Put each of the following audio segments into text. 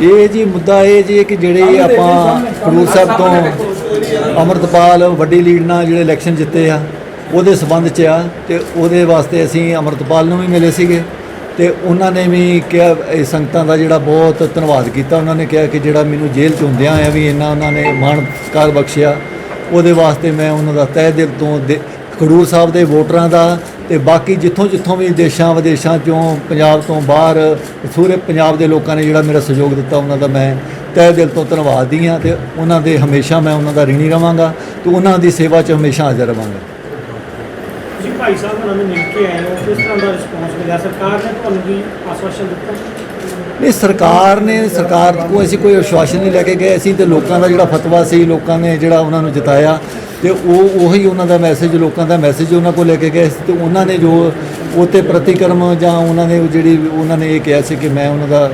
ਇਹ ਜੀ ਮੁੱਦਾ ਇਹ ਜੀ ਕਿ ਜਿਹੜੇ ਆਪਾਂ ਖਡੂਰ ਸਾਹਿਬ ਤੋਂ ਅਮਰਤਪਾਲ ਵੱਡੀ ਲੀਡ ਨਾਲ ਜਿਹੜੇ ਇਲੈਕਸ਼ਨ ਜਿੱਤੇ ਆ ਉਹਦੇ ਸਬੰਧ 'ਚ ਆ ਤੇ ਉਹਦੇ ਵਾਸਤੇ ਅਸੀਂ ਅਮਰਤਪਾਲ ਨੂੰ ਵੀ ਮਿਲੇ ਸੀਗੇ ਤੇ ਉਹਨਾਂ ਨੇ ਵੀ ਕਿਹਾ ਇਹ ਸੰਗਤਾਂ ਦਾ ਜਿਹੜਾ ਬਹੁਤ ਧੰਨਵਾਦ ਕੀਤਾ ਉਹਨਾਂ ਨੇ ਕਿਹਾ ਕਿ ਜਿਹੜਾ ਮੈਨੂੰ ਜੇਲ੍ਹ 'ਚ ਹੁੰਦਿਆਂ ਆ ਵੀ ਇੰਨਾ ਉਹਨਾਂ ਨੇ ਮਾਣ ਸਤਿਕਾਰ ਬਖਸ਼ਿਆ। ਉਹਦੇ ਵਾਸਤੇ ਮੈਂ ਉਹਨਾਂ ਦਾ ਤਹਿ ਦਿਲ ਤੋਂ ਖਡੂਰ ਸਾਹਿਬ ਦੇ ਵੋਟਰਾਂ ਦਾ ਤੇ ਬਾਕੀ ਜਿੱਥੋਂ ਜਿੱਥੋਂ ਵੀ ਦੇਸ਼ਾਂ ਵਿਦੇਸ਼ਾਂ ਚੋਂ ਪੰਜਾਬ ਤੋਂ ਬਾਹਰ ਸੂਰੇ ਪੰਜਾਬ ਦੇ ਲੋਕਾਂ ਨੇ ਜਿਹੜਾ ਮੇਰਾ ਸਹਿਯੋਗ ਦਿੱਤਾ ਉਹਨਾਂ ਦਾ ਮੈਂ ਤਹਿ ਦਿਲ ਤੋਂ ਧੰਨਵਾਦੀ ਹਾਂ ਤੇ ਉਹਨਾਂ ਦੇ ਹਮੇਸ਼ਾ ਮੈਂ ਉਹਨਾਂ ਦਾ ਰਿਣੀ ਰਵਾਂਗਾ ਤੇ ਉਹਨਾਂ ਦੀ ਸੇਵਾ 'ਚ ਹਮੇਸ਼ਾ ਹਾਜ਼ਰ ਰਵਾਂਗਾ। ਤੁਸੀਂ ਭਾਈ ਸਾਹਿਬ ਨਾਲ ਮਿਲ ਕੇ ਆਏ ਹੋ ਕਿਸ ਤਰ੍ਹਾਂ ਦਾ ਰਿਸਪੌਂਸ ਮਿਲਿਆ? ਸਰਕਾਰ ਨੇ ਤੁਹਾਨੂੰ ਵੀ ਆਸ਼ਵਾਸਨ ਦਿੱਤਾ? ਨਹੀਂ ਸਰਕਾਰ ਨੇ ਸਰਕਾਰ ਕੋਲ ਅਸੀਂ ਕੋਈ ਆਸ਼ਵਾਸਨ ਨਹੀਂ ਲੈ ਕੇ ਗਏ। ਅਸੀਂ ਤੇ ਲੋਕਾਂ ਦਾ ਜਿਹੜਾ ਫਤਵਾ ਸੀ ਲੋਕਾਂ ਨੇ ਜਿਹੜਾ ਉਹਨਾਂ ਨੂੰ ਜਿਤਾਇਆ ਤੇ ਉਹ ਉਹੀ ਉਹਨਾਂ ਦਾ ਮੈਸੇਜ ਲੋਕਾਂ ਦਾ ਮੈਸੇਜ ਉਹਨਾਂ ਕੋਲ ਲੈ ਕੇ ਗਏ ਸੀ ਤੇ ਉਹਨਾਂ ਨੇ ਜੋ ਉਹਤੇ ਪ੍ਰਤੀਕਰਮ ਜਾਂ ਉਹਨਾਂ ਨੇ ਜਿਹੜੀ ਉਹਨਾਂ ਨੇ ਇਹ ਕਿਹਾ ਸੀ ਕਿ ਮੈਂ ਉਹਨਾਂ ਦਾ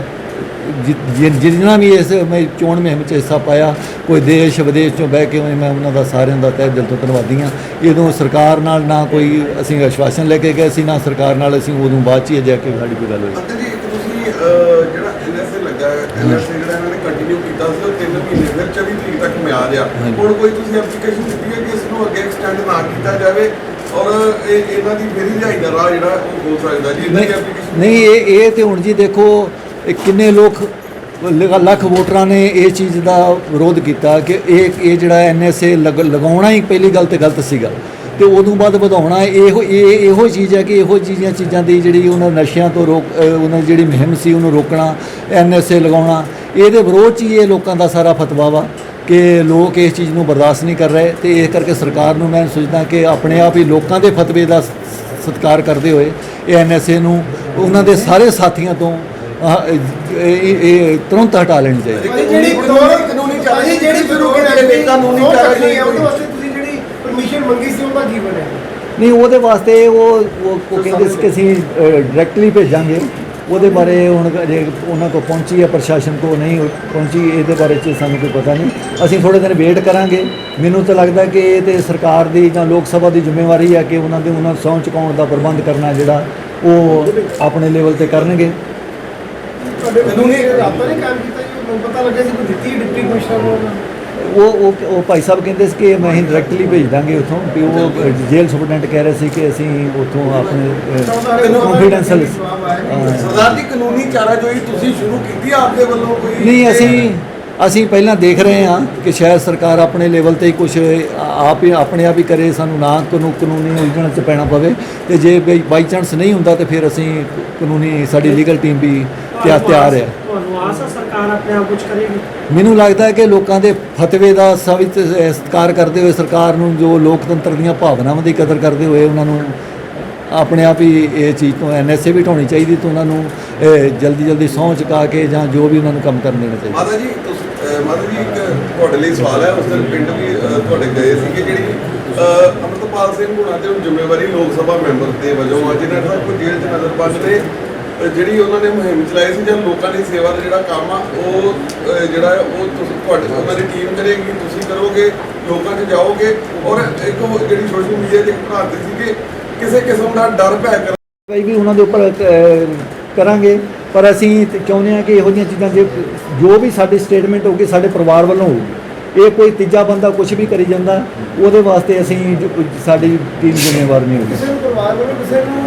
ਜਿ- ਜਿ- ਜਿੰਨਾ ਵੀ ਇਸ ਮੈਂ ਚੋਣ ਮੁਹਿੰਮ 'ਚ ਹਿੱਸਾ ਪਾਇਆ, ਕੋਈ ਦੇਸ਼ ਵਿਦੇਸ਼ ਚੋਂ ਬਹਿ ਕੇ ਹੋਏ ਮੈਂ ਉਹਨਾਂ ਦਾ ਸਾਰਿਆਂ ਦਾ ਤਹਿ ਦਿਲ ਤੋਂ ਧੰਨਵਾਦੀ ਹਾਂ। ਇਹਦੋਂ ਸਰਕਾਰ ਨਾਲ ਨਾ ਕੋਈ ਅਸੀਂ ਆਸ਼ਵਾਸਨ ਲੈ ਕੇ ਗਏ ਸੀ, ਨਾ ਸਰਕਾਰ ਨਾਲ ਅਸੀਂ ਉਦੋਂ ਬਾਅਦ 'ਚ ਹੀ ਜਾ ਕੇ ਸਾਡੀ ਕੋਈ ਗੱਲ ਹੋਈ ਜਿਹੜਾ ਐਨਐਸਏ ਲੱਗਾ ਐਨਐਸਏ ਜਿਹੜਾ ਇਹਨਾਂ ਨੇ ਕੰਟੀਨਿਊ ਕੀਤਾ ਸੀ, ਉਹ 3 ਮਹੀਨੇ ਫਿਰ 24 ਤਰੀਕ ਤੱਕ ਮਿਆਦ ਆ। ਹੁਣ ਕੋਈ ਤੁਸੀਂ ਐਪਲੀਕੇਸ਼ਨ ਦਿੱਤੀ ਹੈ ਕਿ ਇਸ ਨੂੰ ਅੱਗੇ ਐਕਸਟੈਂਡ ਨਾ ਕੀਤਾ ਜਾਵੇ ਔਰ ਇਹ ਇਹਨਾਂ ਦੀ ਫੇਰੀ ਰਿਹਾਈ ਦਾ ਰਾਹ ਜਿਹੜਾ ਉਹ ਹੋ ਸਕਦਾ ਜੀ ਇਹਨਾਂ ਦੀ ਨਹੀਂ ਐਪਲੀਕੇਸ਼ਨ ਨਹੀਂ ਇਹ ਇਹ ਤੇ ਹੁਣ ਜੀ ਦੇਖੋ ਇਹ ਕਿੰਨੇ ਲੋਕ ਲੱਖ ਵੋਟਰਾਂ ਨੇ ਇਹ ਚੀਜ਼ ਦਾ ਵਿਰੋਧ ਕੀਤਾ ਕਿ ਇਹ ਇਹ ਜਿਹੜਾ ਐਨਐਸਏ ਲਗਾਉਣਾ ਹੀ ਪਹਿਲੀ ਗੱਲ ਤੇ ਗਲਤ ਸੀਗਾ। ਤੇ ਉਦੋਂ ਬਾਅਦ ਵਧਾਉਣਾ ਇਹੋ ਇਹ ਇਹੋ ਚੀਜ਼ ਹੈ ਕਿ ਇਹੋ ਚੀਜ਼ਾਂ ਚੀਜ਼ਾਂ ਦੀ ਜਿਹੜੀ ਉਹਨਾਂ ਨਸ਼ਿਆਂ ਤੋਂ ਰੋਕ ਉਹਨਾਂ ਦੀ ਜਿਹੜੀ ਮੁਹਿੰਮ ਸੀ ਉਹਨੂੰ ਰੋਕਣਾ ਐਨਐਸਏ ਲਗਾਉਣਾ ਇਹਦੇ ਵਿਰੋਧ 'ਚ ਹੀ ਇਹ ਲੋਕਾਂ ਦਾ ਸਾਰਾ ਫਤਵਾ ਵਾ। ਕਿ ਲੋਕ ਇਸ ਚੀਜ਼ ਨੂੰ ਬਰਦਾਸ਼ਤ ਨਹੀਂ ਕਰ ਰਹੇ ਤੇ ਇਸ ਕਰਕੇ ਸਰਕਾਰ ਨੂੰ ਮੈਂ ਸੋਚਦਾ ਕਿ ਆਪਣੇ ਆਪ ਹੀ ਲੋਕਾਂ ਦੇ ਫਤਵੇ ਦਾ ਸਤਿਕਾਰ ਕਰਦੇ ਹੋਏ ਇਹ ਐਨਐਸਏ ਨੂੰ ਉਹਨਾਂ ਦੇ ਸਾਰੇ ਸਾਥੀਆਂ ਤੋਂ ਇਹ ਤੁਰੰਤ ਹਟਾ ਲੈਣੀ ਚਾਹੀਦੀ। ਜਿਹੜੀ ਕਾਨੂੰਨੀ- ਚਾਰਾਜ਼ੋਈ ਜਿਹੜੀ ਸ਼ੁਰੂ ਕੀਤੀ ਗਈ, ਕਾਨੂੰਨੀ ਕਾਨੂੰਨੀ ਚਾਰਾਜ਼ੋਈ ਉਹਦੇ ਵਾਸਤੇ ਤੁਸੀਂ ਜਿਹੜੀ ਪਰਮਿਸ਼ਨ ਮੰਗੀ ਸੀ ਉਹਦਾ ਕੀ ਬਣਿਆ ਨਹੀਂ ਉਹਦੇ ਵਾਸਤੇ ਉਹ ਉਹ ਉਹ ਕਹਿੰਦੇ ਸੀ ਕਿ ਅਸੀਂ ਡਾਇਰੈਕਟਲੀ ਭੇਜਾਂਗੇ। ਉਹਦੇ ਬਾਰੇ ਹੁਣ ਅਜੇ ਉਹਨਾਂ ਕੋਲ ਪਹੁੰਚੀ ਹੈ, ਪ੍ਰਸ਼ਾਸਨ ਕੋਲ ਨਹੀਂ ਪਹੁੰਚੀ, ਇਹਦੇ ਬਾਰੇ ਚ ਸਾਨੂੰ ਕੋਈ ਪਤਾ ਨਹੀਂ। ਅਸੀਂ ਥੋੜੇ ਦਿਨ ਵੇਟ ਕਰਾਂਗੇ। ਮੈਨੂੰ ਤਾਂ ਲੱਗਦਾ ਕਿ ਇਹ ਤੇ ਸਰਕਾਰ ਦੀ ਜਾਂ ਲੋਕ ਸਭਾ ਦੀ ਜ਼ਿੰਮੇਵਾਰੀ ਹੈ ਕਿ ਉਹਨਾਂ ਦੇ, ਉਹਨਾਂ ਨੂੰ ਸਹੁੰ ਚੁਕਾਉਣ ਦਾ ਪ੍ਰਬੰਧ ਕਰਨਾ ਜਿਹੜਾ ਉਹ ਆਪਣੇ ਲੈਵਲ ਤੇ ਕਰਨਗੇ। ਤੁਹਾਡੇ ਕਾਨੂੰਨੀ ਰਾਬਤਾ ਨਹੀਂ ਕਾਇਮ ਕੀਤਾ ਜੀ, ਮੈਨੂੰ ਪਤਾ ਲੱਗਿਆ ਸੀ ਕੋਈ ਦਿੱਤੀ ਡਿਪਟੀ ਕਮਿਸ਼ਨਰ ਨੂੰ। ਉਹ ਉਹ ਉਹ ਭਾਈ ਸਾਹਿਬ ਕਹਿੰਦੇ ਸੀ ਕਿ ਮੈਂ ਹੀ ਡਾਇਰੈਕਟਲੀ ਭੇਜ ਦਾਂਗੇ ਉੱਥੋਂ ਵੀ ਉਹ ਜੇਲ੍ਹ ਸੁਪਰਡੈਂਟ ਕਹਿ ਰਹੇ ਸੀ ਕਿ ਅਸੀਂ ਉੱਥੋਂ ਆਪਣੇ ਕੰਫੀਡੈਂਸ਼ੀਅਲ ਸਰਦਾਰ ਜੀ ਕਾਨੂੰਨੀ ਚਾਰਾਜ਼ੋਈ ਤੁਸੀਂ ਸ਼ੁਰੂ ਕੀਤੀ ਆਪਦੇ ਵੱਲੋਂ ਕੋਈ ਨਹੀਂ ਅਸੀਂ ਅਸੀਂ ਪਹਿਲਾਂ ਦੇਖ ਰਹੇ ਹਾਂ ਕਿ ਸ਼ਾਇਦ ਸਰਕਾਰ ਆਪਣੇ ਲੈਵਲ ਤੇ ਹੀ ਕੁਝ ਆਪ ਹੀ ਆਪਣੇ ਆਪ ਹੀ ਕਰੇ ਸਾਨੂੰ ਨਾ ਕਾਨੂੰਨ ਕਾਨੂੰਨੀ ਉਲਝਣ ਚ ਪੈਣਾ ਪਵੇ ਤੇ ਜੇ ਬਾਈ ਚਾਂਸ ਨਹੀਂ ਹੁੰਦਾ ਤੇ ਫਿਰ ਅਸੀਂ ਕਾਨੂੰਨੀ ਸਾਡੀ ਲੀਗਲ ਟੀਮ ਵੀ ਤਿਆਰ ਤਿਆਰ ਹੈ। ਤੁਹਾਨੂੰ ਆਸ ਹੈ ਸਰਕਾਰ ਆਪਣੇ ਆਪ ਕੁਝ ਕਰੇਗੀ? ਮੈਨੂੰ ਲੱਗਦਾ ਹੈ ਕਿ ਲੋਕਾਂ ਦੇ ਫਤਵੇ ਦਾ ਸਵਿਤ ਸਤਿਕਾਰ ਕਰਦੇ ਹੋਏ ਸਰਕਾਰ ਨੂੰ ਜੋ ਲੋਕਤੰਤਰ ਦੀਆਂ ਭਾਵਨਾਵਾਂ ਦੀ ਕਦਰ ਕਰਦੇ ਹੋਏ ਉਹਨਾਂ ਨੂੰ ਆਪਣੇ ਆਪ ਹੀ ਇਹ ਚੀਜ਼ ਤੋਂ ਐਨਐਸਏ ਵੀ ਢਾਉਣੀ ਚਾਹੀਦੀ ਤੇ ਉਹਨਾਂ ਨੂੰ ਜਲਦੀ ਜਲਦੀ ਸਹੁੰ ਚੁਕਾ ਕੇ ਜਾਂ ਜੋ ਵੀ ਉਹਨਾਂ ਨੂੰ ਕੰਮ ਕਰਨ ਦੇਣਾ ਚਾਹੀਦਾ। ਮਾਤਾ ਜੀ ਮਾਤਾ ਜੀ ਇੱਕ ਤੁਹਾਡੇ ਲਈ ਸਵਾਲ ਹੈ। ਉਸ ਦਿਨ ਪਿੰਡ ਵੀ ਤੁਹਾਡੇ ਗਏ ਸੀਗੇ ਜਿਹੜੀ ਅੰਮ੍ਰਿਤਪਾਲ ਸਿੰਘ ਹੁਣਾਂ ਤੇ ਜ਼ਿੰਮੇਵਾਰੀ ਲੋਕ ਸਭਾ ਮੈਂਬਰ ਦੇ ਵਜੋਂ ਆ ਜਿਨ੍ਹਾਂ ਨੇ ਕੋਈ ਜੇਲ੍ਹ 'ਚ ਨਜ਼ਰਬੰਦ ਨੇ ਅਹ, ਜਿਹੜੀ ਉਹਨਾਂ ਨੇ ਮੁਹਿੰਮ ਚਲਾਈ ਸੀ ਜਾਂ ਲੋਕਾਂ ਦੀ ਸੇਵਾ ਦਾ ਜਿਹੜਾ ਕੰਮ ਆ ਉਹ ਜਿਹੜਾ ਉਹ ਤੁਸੀਂ ਤੁਹਾਡੇ ਉਹਨਾਂ ਦੀ ਟੀਮ ਕਰੇਗੀ ਤੁਸੀਂ ਕਰੋਗੇ ਲੋਕਾਂ 'ਚ ਜਾਓਗੇ ਔਰ ਇੱਕ ਉਹ ਜਿਹੜੀ ਸੋਸ਼ਲ ਮੀਡੀਆ 'ਤੇ ਇੱਕ ਭਰਾਤੀ ਸੀ ਕਿ ਕਿਸੇ ਕਿਸਮ ਦਾ ਡਰ ਭੈ ਕਰ ਕਾਰਵਾਈ ਵੀ ਉਹਨਾਂ ਦੇ ਉੱਪਰ ਅ, ਕਰਾਂਗੇ ਪਰ ਅਸੀਂ ਚਾਹੁੰਦੇ ਹਾਂ ਕਿ ਇਹੋ ਜਿਹੀਆਂ ਚੀਜ਼ਾਂ ਜੇ ਜੋ ਵੀ ਸਾਡੀ ਸਟੇਟਮੈਂਟ ਹੋਊਗੀ ਸਾਡੇ ਪਰਿਵਾਰ ਵੱਲੋਂ ਹੋਊਗੀ। ਇਹ ਕੋਈ ਤੀਜਾ ਬੰਦਾ ਕੁਝ ਵੀ ਕਰੀ ਜਾਂਦਾ ਉਹਦੇ ਵਾਸਤੇ ਅਸੀਂ ਸਾਡੀ ਟੀਮ ਜ਼ਿੰਮੇਵਾਰ ਨਹੀਂ ਹੋਊਗੀ। ਕਿਸੇ ਨੂੰ ਪਰਿਵਾਰ ਵੱਲੋਂ ਕਿਸੇ ਨੂੰ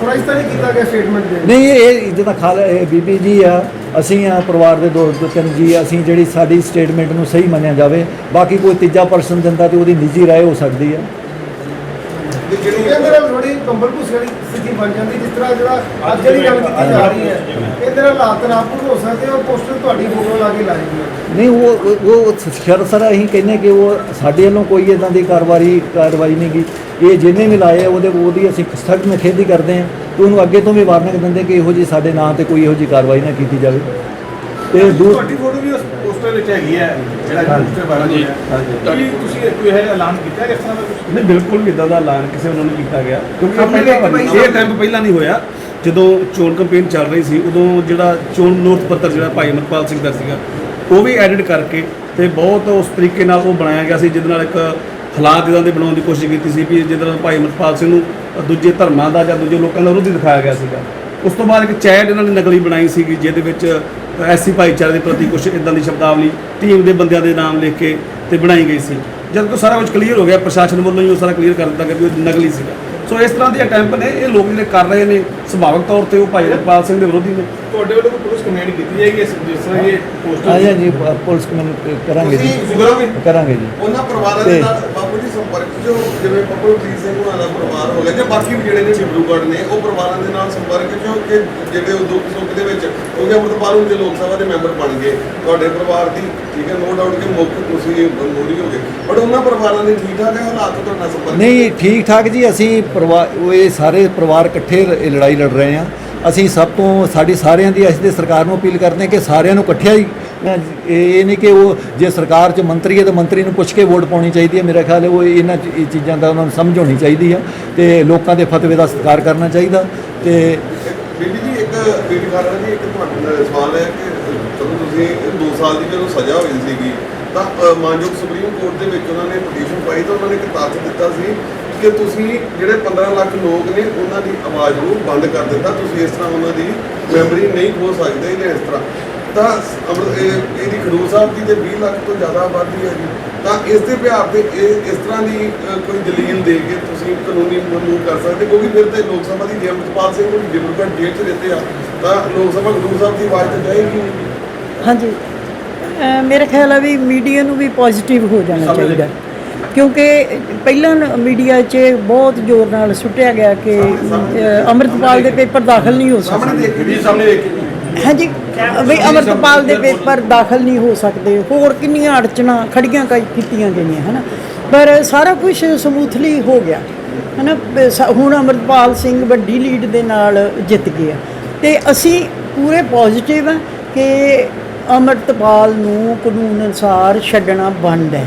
ਤਾਂ ਨਹੀਂ ਕੀਤਾ ਗਿਆ ਸਟੇਟਮੈਂਟ ਦੇਣ? ਲਈ? ਨਹੀਂ ਇਹ ਜਿੱਦਾਂ ਖਾਲ ਇਹ ਬੀਬੀ ਜੀ ਆ ਅਸੀਂ ਆ ਪਰਿਵਾਰ ਦੇ ਦੋ ਦੋ ਤਿੰਨ ਜੀ ਆ, ਅਸੀਂ ਜਿਹੜੀ ਸਾਡੀ ਸਟੇਟਮੈਂਟ ਨੂੰ ਸਹੀ ਮੰਨਿਆ ਜਾਵੇ ਬਾਕੀ ਕੋਈ ਤੀਜਾ ਪਰਸਨ ਦਿੰਦਾ ਤੇ ਉਹਦੀ ਨਿੱਜੀ ਰਾਏ ਹੋ ਸਕਦੀ ਆ। ਤੇ ਜਿਹੜੀ ਇਹਦੇ ਨਾਲ ਥੋੜੀ ਕੰਬਲ ਭੂਸੇ ਵਾਲੀ ਸਥਿਤੀ ਬਣ ਜਾਂਦੀ ਜਿਸ ਤਰ੍ਹਾਂ ਜਿਹੜਾ ਅੱਜ ਜਿਹੜੀ ਗੱਲ ਕੀਤੀ ਜਾ ਰਹੀ ਹੈ ਇਹਦੇ ਨਾਲ ਹਾਲਾਤ ਨਾਪੂਰ ਹੋ ਸਕਦੇ ਉਹ ਪੋਸਟਰ ਤੁਹਾਡੀ ਫੋਟੋ ਲਾ ਕੇ ਲਾਈ ਗਈ ਹੈ। ਨਹੀਂ ਉਹ ਉਹ- ਉਹ ਸ਼ਰ ਸਰ ਅਸੀਂ ਕਹਿੰਦੇ ਕਿ ਉਹ ਸਾਡੇ ਵੱਲੋਂ ਕੋਈ ਇਦਾਂ ਦੀ ਕਾਰਵਾਈ ਕਾਰਵਾਈ ਨਹੀਂ ਇਹ ਜਿੰਨੇ ਵੀ ਲਾਏ ਆ ਉਹਦੇ ਉਹਦੀ ਅਸੀਂ ਸਖਤ ਨਖੇਦੀ ਕਰਦੇ ਹਾਂ ਤੇ ਉਹਨੂੰ ਅੱਗੇ ਤੋਂ ਵੀ ਵਾਰਨਿੰਗ ਦਿੰਦੇ ਕਿ ਇਹੋ ਜੀ ਸਾਡੇ ਨਾਂ ਤੇ ਕੋਈ ਇਹੋ ਜੀ ਕਾਰਵਾਈ ਨਾ ਕੀਤੀ ਜਾਵੇ। ਤੇ ਦੂ ਤੁਹਾਡੀ ਫੋਟੋ ਵੀ ਉਸ ਪੋਸਟਰ ਵਿੱਚ ਹੈਗੀ ਹੈ ਜਿਹੜਾ ਪੋਸਟਰ ਹੋਇਆ। ਕੀ ਤੁਸੀਂ ਇਹ ਕੋਈ ਜਿਹਾ ਐਲਾਨ ਕੀਤਾ ਹੈ ਇਸ ਤਰ੍ਹਾਂ ਦਾ ਕੁਝ ਨਹੀਂ ਬਿਲਕੁਲ ਵੀ ਇਦਾਂ ਦਾ ਐਲਾਨ ਕਿਸੇ ਵੱਲੋਂ ਨਹੀਂ ਕੀਤਾ ਗਿਆ। ਕਿਉਂਕਿ ਪਹਿਲਾਂ ਇਹ ਟਾਈਮ ਪਹਿਲਾਂ ਨਹੀਂ ਹੋਇਆ। ਜਦੋਂ ਚੋਣ ਕੈਂਪੇਨ ਚੱਲ ਰਹੀ ਸੀ ਉਦੋਂ ਜਿਹੜਾ ਚੋਣ ਨੋਟ ਪੱਤਰ ਜਿਹੜਾ ਭਾਈ ਅਮਰਪਾਲ ਸਿੰਘ ਦਾ ਸੀਗਾ ਉਹ ਵੀ ਐਡਿਟ ਕਰਕੇ ਤੇ ਬਹੁਤ ਉਸ ਤਰੀਕੇ ਨਾਲ ਉਹ ਬਣਾਇਆ ਗਿਆ ਸੀ ਜਿਹਦੇ ਨਾਲ ਇੱਕ ਹਾਲਾਤ ਇਦਾਂ ਦੇ ਬਣਾਉਣ ਦੀ ਕੋਸ਼ਿਸ਼ ਕੀਤੀ ਸੀ ਵੀ ਜਿੱਦਾਂ ਭਾਈ ਅਮਰਪਾਲ ਸਿੰਘ ਨੂੰ ਦੂਜੇ ਧਰਮਾਂ ਦਾ ਜਾਂ ਦੂਜੇ ਲੋਕਾਂ ਦਾ ਵਿਰੋਧੀ ਦਿਖਾਇਆ ਗਿਆ ਸੀਗਾ। ਉਸ ਤੋਂ ਬਾਅਦ ਇੱਕ ਚੈਟ ਇਹਨਾਂ ਨੇ ਨਕਲੀ ਬਣਾਈ ਸੀਗੀ, ਜਿਹਦੇ ਵਿੱਚ ਐਸੀ ਭਾਈਚਾਰੇ ਦੇ ਪ੍ਰਤੀ ਕੁਝ ਇਦਾਂ ਦੀ ਸ਼ਬਦਾਵਲੀ ਟੀਮ ਦੇ ਬੰਦਿਆਂ ਦੇ ਨਾਮ ਲਿਖ ਕੇ ਤੇ ਬਣਾਈ ਗਈ ਸੀ। ਜਦ ਤੋਂ ਸਾਰਾ ਕੁਝ ਕਲੀਅਰ ਹੋ ਗਿਆ, ਪ੍ਰਸ਼ਾਸਨ ਵੱਲੋਂ ਹੀ ਉਹ ਸਾਰਾ ਕਲੀਅਰ ਕਰ ਦਿੱਤਾ ਗਿਆ ਵੀ ਉਹ ਨਕਲੀ ਸੀਗਾ। ਸੋ ਇਸ ਤਰ੍ਹਾਂ ਦੇ ਅਟੈਂਪ ਨੇ, ਇਹ ਲੋਕ ਜਿਹੜੇ ਕਰ ਰਹੇ ਨੇ, ਸੁਭਾਵਿਕ ਤੌਰ ਤੇ ਉਹ ਭਾਈ ਰਪਾਲ ਸਿੰਘ ਦੇ ਵਿਰੋਧੀ ਨੇ। ਤੁਹਾਡੇ ਵੱਲੋਂ ਕੋਈ ਪੁਲਿਸ ਕੰਪਲੇਂਟ ਕੀਤੀ ਜਾਏਗੀ ਇਸ ਜਿਸ ਤਰ੍ਹਾਂ ਇਹ ਪੋਸਟਰ ਹਾਂਜੀ ਹਾਂਜੀ ਪੁਲਿਸ ਕਮਿਊਨ ਕਰਾਂਗੇ ਜੀ। ਤੁਸੀਂ ਕਰੋਗੇ ਕਰਾਂਗੇ ਜੀ। ਉਹਨਾਂ ਪਰਿਵਾਰਾਂ ਦੇ ਤੇ- ਨਾਲ ਬਾਪੂ ਜੀ ਸੰਪਰਕ ਜੋ ਜਿਵੇਂ ਪੱਪੂ ਪ੍ਰੀਤ ਸਿੰਘ ਉਹਨਾਂ ਦਾ ਪਰਿਵਾਰ ਹੋ ਗਿਆ ਜਾਂ ਬਾਕੀ ਵੀ ਜਿਹੜੇ ਨੇ ਡਿਬਰੂਗੜ੍ਹ ਨੇ ਉਹ ਪਰਿਵਾਰਾਂ ਦੇ ਨਾਲ ਸੰਪਰਕ ਜੋ ਕਿ ਜਿਹੜੇ ਉਹ ਦੁੱਖ ਸੁੱਖ ਦੇ ਵਿੱਚ ਕਿਉਂਕਿ ਅੰਮ੍ਰਿਤਪਾਲ ਹੁਣ ਦੇ ਲੋਕ ਸਭਾ ਦੇ ਮੈਂਬਰ ਬਣ ਗਏ। ਤੁਹਾਡੇ ਪਰਿਵਾਰ ਦੀ ਠੀਕ ਹੈ ਨੋ ਡਾਊਟ ਕਿ ਮੁੱਖ ਤੁਸੀਂ ਮੋਰੀ ਹੋ ਗਏ। ਬਟ ਉਹਨਾਂ ਪਰਿਵਾਰਾਂ ਦੇ ਠੀਕ ਠਾਕ ਹੈ ਹਾਲਾਤ ਤੁਹਾਡੇ ਨਾਲ ਸੰਪਰਕ ਨਹੀਂ ਠੀਕ ਠਾਕ ਜੀ ਅਸੀਂ ਪਰਿਵਾਰ ਉਹ ਇਹ ਸਾਰੇ ਪਰਿਵਾਰ ਇਕੱਠੇ ਇਹ ਲੜਾਈ ਲੜ ਰਹੇ ਆ ਅਸੀਂ ਸਭ ਤੋਂ ਸਾਡੀ ਸਾਰਿਆਂ ਦੀ ਅਸੀਂ ਤੇ ਸਰਕਾਰ ਨੂੰ ਅਪੀਲ ਕਰਦੇ ਹਾਂ ਕਿ ਸਾਰਿਆਂ ਨੂੰ ਇਕੱਠਿਆ ਹੀ ਇਹ ਨਹੀਂ ਕਿ ਉਹ ਜੇ ਸਰਕਾਰ 'ਚ ਮੰਤਰੀ ਹੈ ਤਾਂ ਮੰਤਰੀ ਨੂੰ ਪੁੱਛ ਕੇ ਵੋਟ ਪਾਉਣੀ ਚਾਹੀਦੀ ਹੈ। ਮੇਰਾ ਖਿਆਲ ਹੈ ਉਹ ਇਹਨਾਂ ਚ- ਚੀਜ਼ਾਂ ਦਾ ਉਹਨਾਂ ਨੂੰ ਸਮਝ ਹੋਣੀ ਚਾਹੀਦੀ ਆ ਤੇ ਲੋਕਾਂ ਦੇ ਫਤਵੇ ਦਾ ਸਤਿਕਾਰ ਕਰਨਾ ਚਾਹੀਦਾ ਤੇ ਬੀਬੀ ਜੀ, ਇੱਕ ਬੀਬੀ ਖਾਲੜਾ ਜੀ, ਇੱਕ ਤੁਹਾਡੇ ਸਵਾਲ ਹੈ ਕਿ ਜਦੋਂ ਤੁਸੀਂ 2 ਸਾਲ ਦੀ ਜਦੋਂ ਸਜ਼ਾ ਹੋਈ ਸੀਗੀ, ਤਾਂ ਮਾਨਯੋਗ ਸੁਪਰੀਮ ਕੋਰਟ ਦੇ ਵਿੱਚ ਉਹਨਾਂ ਨੇ ਪਟੀਸ਼ਨ ਪਾਈ ਤਾਂ ਉਹਨਾਂ ਨੇ ਇੱਕ ਤੱਥ ਦਿੱਤਾ ਸੀ ਕਿ ਤੁਸੀਂ ਜਿਹੜੇ 15 ਲੱਖ ਲੋਕ ਨੇ ਉਹਨਾਂ ਦੀ ਆਵਾਜ਼ ਨੂੰ ਬੰਦ ਕਰ ਦਿੱਤਾ। ਤੁਸੀਂ ਇਸ ਤਰ੍ਹਾਂ ਉਹਨਾਂ ਦੀ ਮੈਮਰੀ ਨਹੀਂ ਖੋ ਸਕਦੇ ਜਾਂ ਇਸ ਤਰ੍ਹਾਂ। ਤਾਂ ਇਹਦੀ ਖਡੂਰ ਸਾਹਿਬ ਦੀ ਤੇ 20 ਲੱਖ ਤੋਂ ਜ਼ਿਆਦਾ ਆਬਾਦੀ ਹੈ ਜੀ। ਤਾਂ ਇਸ ਦੇ ਬਿਹਾਰ ਤੇ ਇਹ ਇਸ ਤਰ੍ਹਾਂ ਦੀ ਕੋਈ ਦਲੀਲ ਦੇ ਕੇ ਤੁਸੀਂ ਕਾਨੂੰਨੀ ਮਨਜ਼ੂਰ ਕਰ ਸਕਦੇ ਕਿਉਂਕਿ ਫਿਰ ਤੇ ਲੋਕ ਸਭਾ ਦੀ ਜੇ ਅਮਰਪਾਲ ਸਿੰਘ ਨੂੰ ਡਿਬਰੂਗੜ੍ਹ ਜੇਲ੍ਹ 'ਚ ਰਹਿੰਦੇ ਆ। ਤਾਂ ਲੋਕ ਸਭਾ ਖਡੂਰ ਸਾਹਿਬ ਦੀ ਆਵਾਜ਼ ਤਾਂ ਜਾਏਗੀ ਹਾਂਜੀ। ਮੇਰਾ ਖਿਆਲ ਹੈ ਵੀ ਮੀਡੀਆ ਨੂੰ ਵੀ ਪੋਜ਼ਿਟਿਵ ਹੋ ਜਾਣਾ ਚਾਹੀਦਾ। ਕਿਉਂਕਿ ਪਹਿਲਾਂ ਮੀਡੀਆ 'ਚ ਬਹੁਤ ਜ਼ੋਰ ਨਾਲ ਸੁੱਟਿਆ ਗਿਆ ਕਿ ਅੰਮ੍ਰਿਤਪਾਲ ਦੇ ਪੇਪਰ ਦਾਖਲ ਨਹੀਂ ਹੋ ਸਕਦੇ। ਸਾਹਮਣੇ ਦੇਖ ਜੀ ਸਾਹਮਣੇ ਦੇਖੀ ਹਾਂਜੀ ਵੀ ਅੰਮ੍ਰਿਤਪਾਲ ਦੇ ਪੇਪਰ ਦਾਖਲ ਨਹੀਂ ਹੋ ਸਕਦੇ। ਹੋਰ ਕਿੰਨੀਆਂ ਅੜਚਣਾ ਖੜੀਆਂ ਕੀਤੀਆਂ ਗਈਆਂ ਹਨਾ? ਪਰ ਸਾਰਾ ਕੁਝ ਸਮੂਥਲੀ ਹੋ ਗਿਆ। ਹਨਾ? ਹੁਣ ਅੰਮ੍ਰਿਤਪਾਲ ਸਿੰਘ ਵੱਡੀ ਲੀਡ ਦੇ ਨਾਲ ਜਿੱਤ ਗਿਆ। ਤੇ ਅਸੀਂ ਪੂਰੇ ਪੋਜ਼ਿਟਿਵ ਆ ਕਿ ਅੰਮ੍ਰਿਤਪਾਲ ਨੂੰ ਕਾਨੂੰਨ ਅਨੁਸਾਰ ਛੱਡਣਾ ਬੰਦ ਹੈ।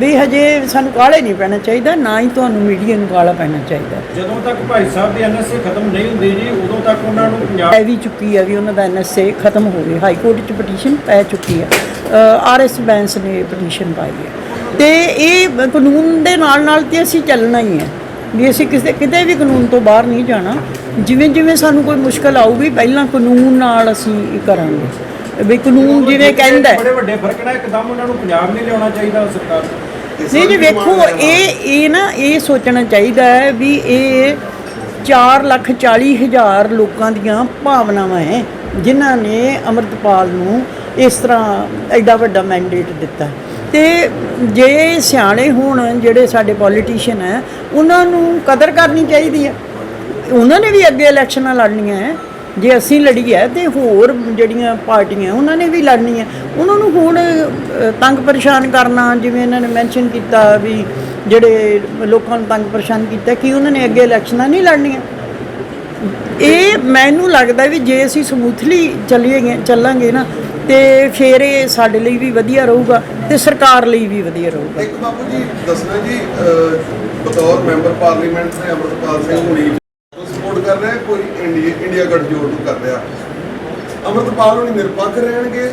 ਵੀ ਹਜੇ ਸਾਨੂੰ ਕਾਹਲੇ ਨਹੀਂ ਪੈਣਾ ਚਾਹੀਦਾ ਨਾ ਹੀ ਤੁਹਾਨੂੰ ਮੀਡੀਆ ਨੂੰ ਕਾਹਲਾ ਪੈਣਾ ਚਾਹੀਦਾ। ਆ ਤੱਕ ਭਾਈ ਸਾਹਿਬ ਦੀ ਐਨਐਸਏ ਖਤਮ ਨਹੀਂ ਹੁੰਦੀ ਜੀ ਉਦੋਂ ਤੱਕ ਉਹਨਾਂ ਨੂੰ ਪੰਜਾਬ ਪੈ ਵੀ ਚੁੱਕੀ ਆ ਵੀ ਉਹਨਾਂ ਦਾ ਐਨਐਸਏ ਖਤਮ ਹੋ ਗਿਆ। ਹਾਈ ਕੋਰਟ 'ਚ ਪਟੀਸ਼ਨ ਪੈ ਚੁੱਕੀ ਆ। ਆਰਐਸ ਬੈਂਸ ਨੇ ਪਟੀਸ਼ਨ ਪਾਈ ਹੈ ਤੇ ਇਹ ਕਾਨੂੰਨ ਦੇ ਨਾਲ ਨਾਲ ਤੇ ਅਸੀਂ ਚੱਲਣਾ ਹੀ ਹੈ ਵੀ ਅਸੀਂ ਕਿਸੇ ਕਿਤੇ ਵੀ ਕਾਨੂੰਨ ਤੋਂ ਬਾਹਰ ਨਹੀਂ ਜਾਣਾ। ਜਿਵੇਂ ਜਿਵੇਂ ਸਾਨੂੰ ਕੋਈ ਮੁਸ਼ਕਲ ਆਊਗੀ ਪਹਿਲਾਂ ਕਾਨੂੰਨ ਨਾਲ ਅਸੀਂ ਕਰਾਂਗੇ। ਵੀ ਕਾਨੂੰਨ ਜਿਵੇਂ ਕਹਿੰਦਾ ਬੜੇ ਵੱਡੇ ਫ਼ਰਕ ਨਾਲ ਇੱਕਦਮ ਉਹਨਾਂ ਨੂੰ ਪੰਜਾਬ ਨਹੀਂ ਲਿਆਉਣਾ ਚਾਹੀਦਾ ਸਰਕਾਰ ਨੂੰ। ਨਹੀਂ ਜੀ, ਵੇਖੋ, ਇਹ ਇਹ ਨਾ, ਇਹ ਸੋਚਣਾ ਚਾਹੀਦਾ ਹੈ ਵੀ ਇਹ 4 ਲੱਖ 40 ਹਜ਼ਾਰ ਲੋਕਾਂ ਦੀਆਂ ਭਾਵਨਾਵਾਂ ਹੈ, ਜਿਨ੍ਹਾਂ ਨੇ ਅਮਰਤਪਾਲ ਨੂੰ ਇਸ ਤਰ੍ਹਾਂ ਐਡਾ ਵੱਡਾ ਮੈਂਡੇਟ ਦਿੱਤਾ ਤੇ ਜੇ ਸਿਆਣੇ ਹੋਣ, ਜਿਹੜੇ ਸਾਡੇ ਪੋਲੀਟੀਸ਼ੀਅਨ ਹੈ, ਉਹਨਾਂ ਨੂੰ ਕਦਰ ਕਰਨੀ ਚਾਹੀਦੀ ਹੈ। ਉਹਨਾਂ ਨੇ ਵੀ ਅੱਗੇ ਇਲੈਕਸ਼ਨਾਂ ਲੜਨੀਆਂ ਹੈ। ਜੇ ਅਸੀਂ ਲੜੀ ਹੈ ਤੇ ਹੋਰ ਜਿਹੜੀਆਂ ਪਾਰਟੀਆਂ ਉਹਨਾਂ ਨੇ ਵੀ ਲੜਨੀ ਹੈ ਉਹਨਾਂ ਨੂੰ ਹੁਣ ਤੰਗ ਪਰੇਸ਼ਾਨ ਕਰਨਾ, ਜਿਵੇਂ ਇਹਨਾਂ ਨੇ ਮੈਂਸ਼ਨ ਕੀਤਾ ਵੀ ਜਿਹੜੇ ਲੋਕਾਂ ਨੂੰ ਤੰਗ ਪਰੇਸ਼ਾਨ ਕੀਤਾ ਕਿ ਉਹਨਾਂ ਨੇ ਅੱਗੇ ਇਲੈਕਸ਼ਨਾਂ ਨਹੀਂ ਲੜਨੀਆਂ। ਇਹ ਮੈਨੂੰ ਲੱਗਦਾ ਵੀ ਜੇ ਅਸੀਂ ਸਮੂਥਲੀ ਚੱਲੀਏ, ਚੱਲਾਂਗੇ ਨਾ, ਤੇ ਫਿਰ ਇਹ ਸਾਡੇ ਲਈ ਵੀ ਵਧੀਆ ਰਹੂਗਾ ਤੇ ਸਰਕਾਰ ਲਈ ਵੀ ਵਧੀਆ ਰਹੂਗਾ। ਇੱਕ ਬਾਪੂ ਜੀ, ਦੱਸਣਾ ਜੀ ਬਤੌਰ ਮੈਂਬਰ ਪਾਰਲੀਮੈਂਟ ਨੇ ਅਮਰਪਾਲ ਸਿੰਘ ਹੁਣੀ ਸਪੋਰਟ ਕਰ ਰਿਹਾ ਕੋਈ ਇੰਡੀਆ ਇੰਡੀਆ ਗੱਠਜੋੜ ਨੂੰ ਕਰ ਰਿਹਾ। ਅਮਰਪਾਲ ਹੁਣੀ ਨਿਰਪੱਖ ਰਹਿਣਗੇ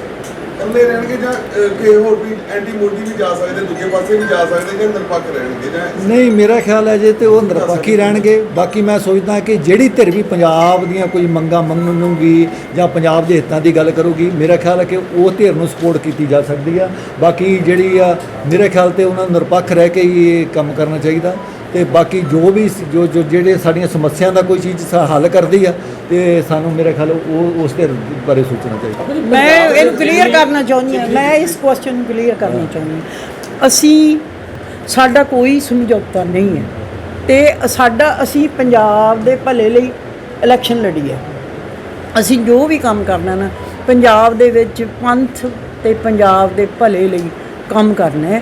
ਇਕੱਲੇ ਰਹਿਣਗੇ ਜਾਂ ਕਿਸੇ ਹੋਰ ਵੀ ਐਂਟੀ ਮੋਦੀ ਵੀ ਜਾ ਸਕਦੇ ਦੂਜੇ ਪਾਸੇ ਵੀ ਜਾ ਸਕਦੇ ਜਾਂ ਨਿਰਪੱਖ ਰਹਿਣਗੇ ਜਾਂ ਨਹੀਂ ਮੇਰਾ ਖਿਆਲ ਹੈ ਜੇ ਤੇ ਉਹ ਨਿਰਪੱਖੀ ਰਹਿਣਗੇ। ਬਾਕੀ ਮੈਂ ਸੋਚਦਾ ਕਿ ਜਿਹੜੀ ਧਿਰ ਵੀ ਪੰਜਾਬ ਦੀਆਂ ਕੋਈ ਮੰਗਾਂ ਮੰਗਣਗੀ ਜਾਂ ਪੰਜਾਬ ਦੇ ਹਿੱਤਾਂ ਦੀ ਗੱਲ ਕਰੂਗੀ ਮੇਰਾ ਖਿਆਲ ਹੈ ਕਿ ਉਹ ਧਿਰ ਨੂੰ ਸਪੋਰਟ ਕੀਤੀ ਜਾ ਸਕਦੀ ਆ। ਬਾਕੀ ਜਿਹੜੀ ਆ ਮੇਰੇ ਖਿਆਲ ਤੇ ਉਹਨਾਂ ਨੂੰ ਨਿਰਪੱਖ ਰਹਿ ਕੇ ਹੀ ਇਹ ਕੰਮ ਕਰਨਾ ਚਾਹੀਦਾ। ਤੇ ਬਾਕੀ ਜੋ ਵੀ ਸ- ਜੋ ਜੋ ਜਿਹੜੇ ਸਾਡੀਆਂ ਸਮੱਸਿਆ ਦਾ ਕੋਈ ਚੀਜ਼ ਸਾ- ਹੱਲ ਕਰਦੀ ਆ, ਤੇ ਸਾਨੂੰ ਮੇਰੇ ਖਿਆਲ ਉਹ ਉਸ ਦੇ ਬਾਰੇ ਸੋਚਣਾ ਚਾਹੀਦਾ। ਮੈਂ ਇਹਨੂੰ ਕਲੀਅਰ ਕਰਨਾ ਚਾਹੁੰਦੀ ਹਾਂ। ਮੈਂ ਇਸ ਕੁਐਸਚਨ ਨੂੰ ਕਲੀਅਰ ਕਰਨਾ ਚਾਹੁੰਦੀ ਹਾਂ। ਅਸੀਂ ਸਾਡਾ ਕੋਈ ਸਮਝੌਤਾ ਨਹੀਂ ਹੈ। ਤੇ ਸਾਡਾ ਅਸੀਂ ਪੰਜਾਬ ਦੇ ਭਲੇ ਲਈ ਇਲੈਕਸ਼ਨ ਲੜੀ ਹੈ। ਅਸੀਂ ਜੋ ਵੀ ਕੰਮ ਕਰਨਾ ਨਾ, ਪੰਜਾਬ ਦੇ ਵਿੱਚ ਪੰਥ ਤੇ ਪੰਜਾਬ ਦੇ ਭਲੇ ਲਈ ਕੰਮ ਕਰਨਾ ਹੈ।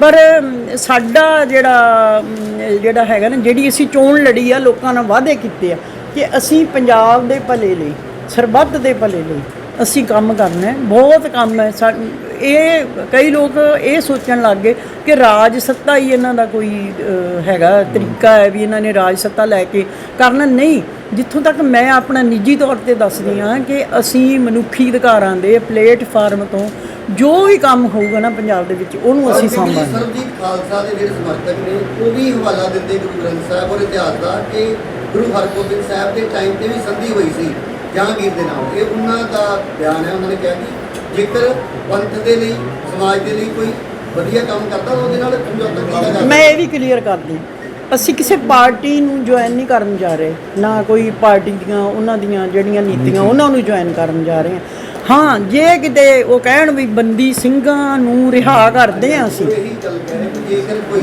ਪਰ ਸਾਡਾ ਜਿਹੜਾ ਜਿਹੜਾ ਹੈਗਾ ਨਾ, ਜਿਹੜੀ ਅਸੀਂ ਚੋਣ ਲੜੀ ਆ, ਲੋਕਾਂ ਨਾਲ ਵਾਅਦੇ ਕੀਤੇ ਆ ਕਿ ਅਸੀਂ ਪੰਜਾਬ ਦੇ ਭਲੇ ਲਈ, ਸਰਬੱਤ ਦੇ ਭਲੇ ਲਈ ਅਸੀਂ ਕੰਮ ਕਰਨਾ ਹੈ, ਬਹੁਤ ਕੰਮ ਹੈ ਸਾ- ਇਹ ਕਈ ਲੋਕ ਇਹ ਸੋਚਣ ਲੱਗ ਗਏ ਕਿ ਰਾਜ ਸੱਤਾ ਹੀ ਇਹਨਾਂ ਦਾ ਕੋਈ ਹੈਗਾ ਤਰੀਕਾ ਹੈ ਵੀ ਇਹਨਾਂ ਨੇ ਰਾਜ ਸੱਤਾ ਲੈ ਕੇ ਕਰਨਾ। ਨਹੀਂ, ਜਿੱਥੋਂ ਤੱਕ ਮੈਂ ਆਪਣਾ ਨਿੱਜੀ ਤੌਰ ਤੇ ਦੱਸਦੀ ਹਾਂ ਕਿ ਅਸੀਂ ਮਨੁੱਖੀ ਅਧਿਕਾਰਾਂ ਦੇ ਪਲੇਟਫਾਰਮ ਤੋਂ ਜੋ ਵੀ ਕੰਮ ਹੋਊਗਾ ਨਾ ਪੰਜਾਬ ਦੇ ਵਿੱਚ ਉਹਨੂੰ ਅਸੀਂ ਸਾਂਭਾਂਗੇ ਸਰਬਜੀਤ ਖਾਲਸਾ ਦੇ ਜਿਹੜੇ ਸਮਰਥਕ ਨੇ ਉਹ ਵੀ ਹਵਾਲਾ ਦਿੰਦੇ ਗੁਰੂ ਗ੍ਰੰਥ ਸਾਹਿਬ ਔਰ ਇਤਿਹਾਸ ਦਾ ਕਿ ਗੁਰੂ ਹਰਗੋਬਿੰਦ ਸਾਹਿਬ ਦੇ ਟਾਈਮ ਤੇ ਵੀ ਸੰਧੀ ਹੋਈ ਸੀ ਜਹਾਂਗੀਰ ਦੇ ਨਾਲ। ਇਹ ਉਹਨਾਂ ਦਾ ਬਿਆਨ ਹੈ ਉਹਨਾਂ ਨੇ ਕਿਹਾ ਕਿ ਜੇਕਰ ਪੰਥ ਦੇ ਲਈ ਸਮਾਜ ਦੇ ਲਈ ਕੋਈ ਵਧੀਆ ਕੰਮ ਕਰਦਾ ਉਹਦੇ ਨਾਲ ਸਮਝੌਤਾ ਕੀਤਾ ਮੈਂ ਇਹ ਵੀ ਕਲੀਅਰ ਕਰਦੀ ਅਸੀਂ ਕਿਸੇ ਪਾਰਟੀ ਨੂੰ ਜੁਆਇਨ ਨਹੀਂ ਕਰਨ ਜਾ ਰਹੇ ਨਾ ਕੋਈ ਪਾਰਟੀ ਦੀਆਂ ਉਹਨਾਂ ਦੀਆਂ ਜਿਹੜੀਆਂ ਨੀਤੀਆਂ ਉਹਨਾਂ ਨੂੰ ਜੁਆਇਨ ਕਰਨ ਜਾ ਰਹੇ ਹਾਂ। ਹਾਂ ਜੇ ਕਿਤੇ ਉਹ ਕਹਿਣ ਵੀ ਬੰਦੀ ਸਿੰਘਾਂ ਨੂੰ ਰਿਹਾ ਕਰਦੇ ਆ ਅਸੀਂ।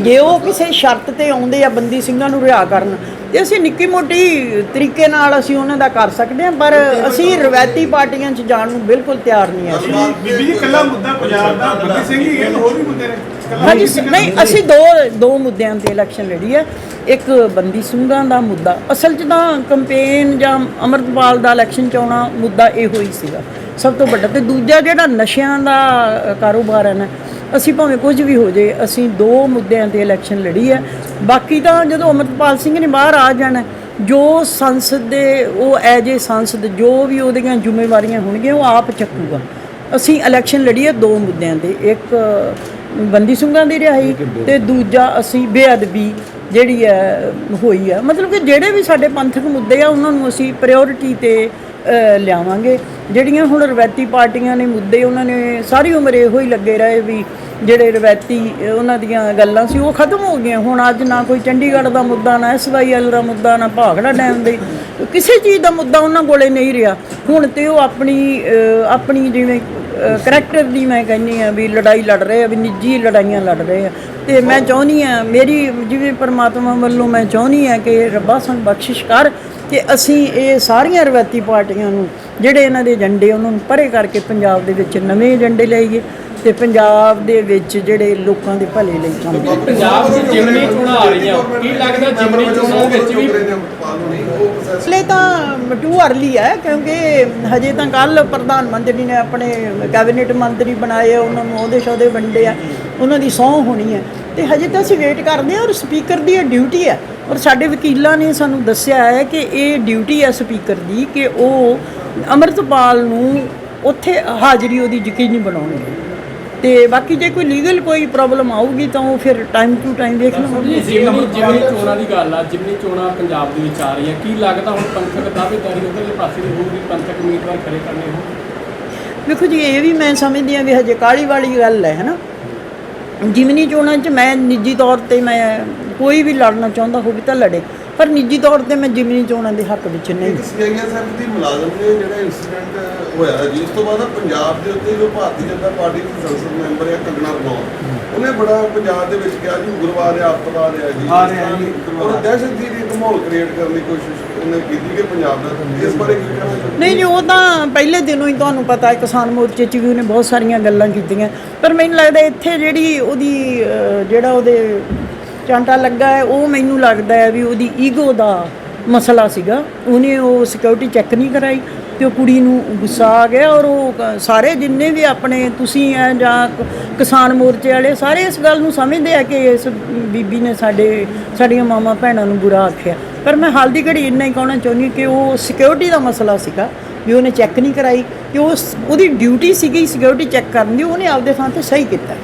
ਜੇ ਉਹ ਕਿਸੇ ਸ਼ਰਤ ਤੇ ਆਉਂਦੇ ਆ ਬੰਦੀ ਸਿੰਘਾਂ ਨੂੰ ਰਿਹਾ ਕਰਨ ਤੇ ਅਸੀਂ ਨਿੱਕੀ ਮੋਟੀ ਤਰੀਕੇ ਨਾਲ ਅਸੀਂ ਉਹਨਾਂ ਦਾ ਕਰ ਸਕਦੇ ਹਾਂ ਪਰ ਅਸੀਂ ਰਵਾਇਤੀ ਪਾਰਟੀਆਂ 'ਚ ਜਾਣ ਨੂੰ ਬਿਲਕੁਲ ਤਿਆਰ ਨਹੀਂ ਹਾਂ। ਬੀਬੀ ਜੀ ਕੱਲਾ ਮੁੱਦਾ ਪੰਜਾਬ ਦਾ ਬੰਦੀ ਸਿੰਘ ਹੀ ਹੈ ਹੋਰ ਵੀ ਮੁੱਦੇ ਨੇ। ਹਾਂਜੀ ਨਹੀਂ ਅਸੀਂ ਦੋ ਦੋ ਮੁੱਦਿਆਂ ਤੇ ਇਲੈਕਸ਼ਨ ਲੜੀ ਹੈ। ਇੱਕ ਬੰਦੀ ਸਿੰਘਾਂ ਦਾ ਮੁੱਦਾ। ਅਸਲ 'ਚ ਤਾਂ ਕੰਪੇਨ ਜਾਂ ਅਮਰਤਪਾਲ ਦਾ ਇਲੈਕਸ਼ਨ ਚ ਆਉਣਾ ਮੁੱਦਾ ਇਹੋ ਹੀ ਸੀਗਾ। ਸਭ ਤੋਂ ਵੱਡਾ ਤੇ ਦੂਜਾ ਜਿਹੜਾ ਨਸ਼ਿਆਂ ਦਾ ਕਾਰੋਬਾਰ ਹੈ ਨਾ ਅਸੀਂ ਭਾਵੇਂ ਕੁਝ ਵੀ ਹੋ ਜੇ ਅਸੀਂ ਦੋ ਮੁੱਦਿਆਂ ਤੇ ਇਲੈਕਸ਼ਨ ਲੜੀ ਹੈ। ਬਾਕੀ ਤਾਂ ਜਦੋਂ ਅਮਰਤਪਾਲ ਸਿੰਘ ਨੇ ਬਾਹਰ ਆ ਜਾਣਾ ਜੋ ਸੰਸਦ ਦੇ ਉਹ ਐਜ ਏ ਸੰਸਦ ਜੋ ਵੀ ਉਹਦੀਆਂ ਜ਼ਿੰਮੇਵਾਰੀਆਂ ਹੋਣਗੀਆਂ ਉਹ ਆਪ ਚੱਕੂਗਾ। ਅਸੀਂ ਇਲੈਕਸ਼ਨ ਲੜੀ ਹੈ ਦੋ ਮੁੱਦਿਆਂ ਤੇ ਇੱਕ ਬੰਦੀ ਸਿੰਘਾਂ ਦੀ ਰਿਹਾਈ ਤੇ ਦੂਜਾ ਅਸੀਂ ਬੇਅਦਬੀ ਜਿਹੜੀ ਹੈ ਹੋਈ ਹੈ। ਮਤਲਬ ਕਿ ਜਿਹੜੇ ਵੀ ਸਾਡੇ ਪੰਥਕ ਮੁੱਦੇ ਆ ਉਹਨਾਂ ਨੂੰ ਅਸੀਂ ਪ੍ਰਾਇੋਰਟੀ ਤੇ ਲਿਆਵਾਂਗੇ। ਜਿਹੜੀਆਂ ਹੁਣ ਰਵਾਇਤੀ ਪਾਰਟੀਆਂ ਨੇ ਮੁੱਦੇ, ਉਹਨਾਂ ਨੇ ਸਾਰੀ ਉਮਰ ਇਹੋ ਹੀ ਲੱਗੇ ਰਹੇ ਵੀ ਜਿਹੜੇ ਰਵਾਇਤੀ ਉਹਨਾਂ ਦੀਆਂ ਗੱਲਾਂ ਸੀ, ਉਹ ਖਤਮ ਹੋ ਗਈਆਂ। ਹੁਣ ਅੱਜ ਨਾ ਕੋਈ ਚੰਡੀਗੜ੍ਹ ਦਾ ਮੁੱਦਾ, ਨਾ ਐਸਵਾਈਐਲ ਦਾ ਮੁੱਦਾ, ਨਾ ਭਾਖੜਾ ਡੈਮ ਦੇ, ਕਿਸੇ ਚੀਜ਼ ਦਾ ਮੁੱਦਾ ਉਹਨਾਂ ਕੋਲੇ ਨਹੀਂ ਰਿਹਾ। ਹੁਣ ਤੇ ਉਹ ਆਪਣੀ ਆਪਣੀ ਜਿਵੇਂ ਕਰੈਕਟਰ ਦੀ ਮੈਂ ਕਹਿੰਦੀ ਆ ਵੀ ਲੜਾਈ ਲੜ ਰਹੇ ਆ, ਵੀ ਨਿੱਜੀ ਲੜਾਈਆਂ ਲੜ ਰਹੇ ਆ। ਤੇ ਮੈਂ ਚਾਹੁੰਦੀ ਆ ਮੇਰੀ ਜਿਵੇਂ ਪਰਮਾਤਮਾ ਵੱਲੋਂ ਮੈਂ ਚਾਹੁੰਦੀ ਆ ਕਿ ਰੱਬਾ ਸਾਨੂੰ ਬਖਸ਼ਿਸ਼ ਕਰ ਕਿ ਅਸੀਂ ਇਹ ਸਾਰੀਆਂ ਰਵਾਇਤੀ ਪਾਰਟੀਆਂ ਨੂੰ ਜਿਹੜੇ ਇਹਨਾਂ ਦੇ ਏਜੰਡੇ ਉਹਨਾਂ ਨੂੰ ਪਰੇ ਕਰਕੇ ਪੰਜਾਬ ਦੇ ਵਿੱਚ ਨਵੇਂ ਏਜੰਡੇ ਲਿਆਈਏ ਤੇ ਪੰਜਾਬ ਦੇ ਵਿੱਚ ਜਿਹੜੇ ਲੋਕਾਂ ਦੇ ਭਲੇ ਲਈ ਕੰਮ ਕਰੀਏ ਪੰਜਾਬ ਦੀ ਜਿਮਨੀ ਚੋਣਾਂ ਆ ਰਹੀਆਂ ਕੀ ਲੱਗਦਾ ਜਿਮਨੀ ਚੋਣਾਂ ਵਿੱਚ ਵੀ ਉਹ ਪ੍ਰੋਸੈਸ ਹਲੇ ਤਾਂ ਟੂ ਅਰਲੀ ਹੈ ਕਿਉਂਕਿ ਹਜੇ ਤਾਂ ਕੱਲ ਪ੍ਰਧਾਨ ਮੰਤਰੀ ਨੇ ਆਪਣੇ ਕੈਬਨਿਟ ਮੰਤਰੀ ਬਣਾਏ ਆ ਉਹਨਾਂ ਨੂੰ ਉਹਦੇ ਸ਼ੋਦੇ ਵੰਡੇ ਆ ਉਹਨਾਂ ਦੀ ਸਹੁੰ ਹੋਣੀ ਹੈ ਤੇ ਹਜੇ ਤਾਂ ਅਸੀਂ ਵੇਟ ਕਰਦੇ ਹਾਂ ਔਰ ਸਪੀਕਰ ਦੀ ਇਹ ਡਿਊਟੀ ਹੈ ਔਰ ਸਾਡੇ ਵਕੀਲਾਂ ਨੇ ਸਾਨੂੰ ਦੱਸਿਆ ਹੈ ਕਿ ਇਹ ਡਿਊਟੀ ਹੈ ਸਪੀਕਰ ਦੀ ਕਿ ਉਹ ਅੰਮ੍ਰਿਤਪਾਲ ਨੂੰ ਉੱਥੇ ਹਾਜ਼ਰੀ ਉਹਦੀ ਯਕੀਨੀ ਬਣਾਉਣਗੇ ਤੇ ਬਾਕੀ ਜੇ ਕੋਈ ਲੀਗਲ ਕੋਈ ਪ੍ਰੋਬਲਮ ਆਊਗੀ ਤਾਂ ਉਹ ਫਿਰ ਟਾਈਮ ਟੂ ਟਾਈਮ ਦੇਖ ਲਵਾਂਗੇ ਜਿਮਨੀ ਜਿਮਨੀ ਚੋਣਾਂ ਦੀ ਗੱਲ ਆ ਜਿਮਨੀ ਚੋਣਾਂ ਪੰਜਾਬ ਦੇ ਵਿੱਚ ਆ ਰਹੀਆਂ ਕੀ ਲੱਗਦਾ ਹੁਣ ਪੰਥਕ ਦਾਅਵੇਦਾਰੀ ਉਧਰਲੇ ਪਾਸੇ ਦੀ ਹੋਊਗੀ ਪੰਥਕ ਉਮੀਦਵਾਰ ਖੜੇ ਕਰਨੇ ਹੋਣ? ਵੇਖੋ ਜੀ ਇਹ ਵੀ ਮੈਂ ਸਮਝਦੀ ਹਾਂ ਵੀ ਹਜੇ ਕਾਲੀ ਵਾਲੀ ਗੱਲ ਹੈ ਹਨਾ? ਜਿਮਨੀ ਚੋਣਾਂ 'ਚ ਮੈਂ ਨਿੱਜੀ ਤੌਰ ਤੇ ਮੈਂ ਕੋਈ ਵੀ ਲੜਨਾ ਚਾਹੁੰਦਾ ਹੋਵੇ ਤਾਂ ਲੜੇ। ਪਰ ਨਿੱਜੀ ਤੌਰ ਤੇ ਮੈਂ ਜਿਮਨੀ ਚੋਣਾਂ ਦੇ ਹੱਕ ਵਿੱਚ ਨਹੀਂ। ਇੱਕ ਸੀਆਈਐਸਐਫ ਦੀ ਮੁਲਾਜ਼ਮ ਨੇ ਜਿਹੜਾ ਇਨਸੀਡੈਂਟ ਹੋਇਆ ਜੀ ਉਸ ਤੋਂ ਬਾਅਦ ਨਾ ਪੰਜਾਬ ਦੇ ਉੱਤੇ ਜੋ ਭਾਰਤੀ ਜਨਤਾ ਪਾਰਟੀ ਦੀ ਸੰਸਦ ਮੈਂਬਰ ਹੈ ਕੰਗਣਾ ਰਣੌਤ ਉਹਨੇ ਬੜਾ ਪੰਜਾਬ ਦੇ ਵਿੱਚ ਕਿਹਾ ਜੀ ਉਗਰਵਾਦ ਆ ਆਤੰਕਵਾਦ ਆ ਜੀ ਆ ਰਿਹਾ ਜੀ, ਔਰ ਦਹਿਸ਼ਤ ਦੀ ਇੱਕ ਮਾਹੌਲ ਕ੍ਰੀਏਟ ਕਰਨ ਦੀ ਕੋਸ਼ਿਸ਼ ਉਹਨੇ ਕੀਤੀ ਕਿ ਪੰਜਾਬ ਦਾ ਇਸ ਬਾਰੇ ਕੀ ਕਹਿਣਾ ਚਾਹੁੰਦੇ ਨਹੀਂ ਨਹੀਂ ਉਹ ਤਾਂ ਪਹਿਲੇ ਦਿਨੋਂ ਹੀ ਤੁਹਾਨੂੰ ਪਤਾ ਹੈ ਕਿਸਾਨ ਮੋਰਚੇ 'ਚ ਵੀ ਉਹਨੇ ਬਹੁਤ ਸਾਰੀਆਂ ਗੱਲਾਂ ਕੀਤੀਆਂ। ਪਰ ਮੈਨੂੰ ਲੱਗਦਾ ਇੱਥੇ ਜਿਹੜੀ ਉਹਦੀ ਜਿਹੜਾ ਉਹਦੇ ਚਾਂਟਾ ਲੱਗਾ ਹੈ, ਉਹ ਮੈਨੂੰ ਲੱਗਦਾ ਹੈ ਵੀ ਉਹਦੀ ਈਗੋ ਦਾ ਮਸਲਾ ਸੀਗਾ। ਉਹਨੇ ਉਹ ਸਿਕਿਉਰਿਟੀ ਚੈੱਕ ਨਹੀਂ ਕਰਾਈ ਤੇ ਉਹ ਕੁੜੀ ਨੂੰ ਗੁੱਸਾ ਆ ਗਿਆ ਔਰ ਉਹ ਸਾਰੇ ਜਿੰਨੇ ਵੀ ਆਪਣੇ ਤੁਸੀਂ ਆ ਜਾਂ ਕਿਸਾਨ ਮੋਰਚੇ ਵਾਲੇ ਸਾਰੇ ਇਸ ਗੱਲ ਨੂੰ ਸਮਝਦੇ ਆ ਕਿ ਇਸ ਬੀਬੀ ਨੇ ਸਾਡੇ, ਸਾਡੀਆਂ ਮਾਮਾ ਭੈਣਾਂ ਨੂੰ ਬੁਰਾ ਆਖਿਆ। ਪਰ ਮੈਂ ਹਾਲ ਦੀ ਘੜੀ ਇੰਨਾ ਹੀ ਕਹਿਣਾ ਚਾਹੁੰਦੀ ਕਿ ਉਹ ਸਿਕਿਉਰਿਟੀ ਦਾ ਮਸਲਾ ਸੀਗਾ, ਵੀ ਉਹਨੇ ਚੈੱਕ ਨਹੀਂ ਕਰਾਈ, ਕਿ ਉਸ ਉਹਦੀ ਡਿਊਟੀ ਸੀਗੀ ਸਿਕਿਉਰਿਟੀ ਚੈੱਕ ਕਰਨ ਦੀ, ਉਹਨੇ ਆਪਦੇ ਥਾਂ ਤੇ ਸਹੀ ਕੀਤਾ।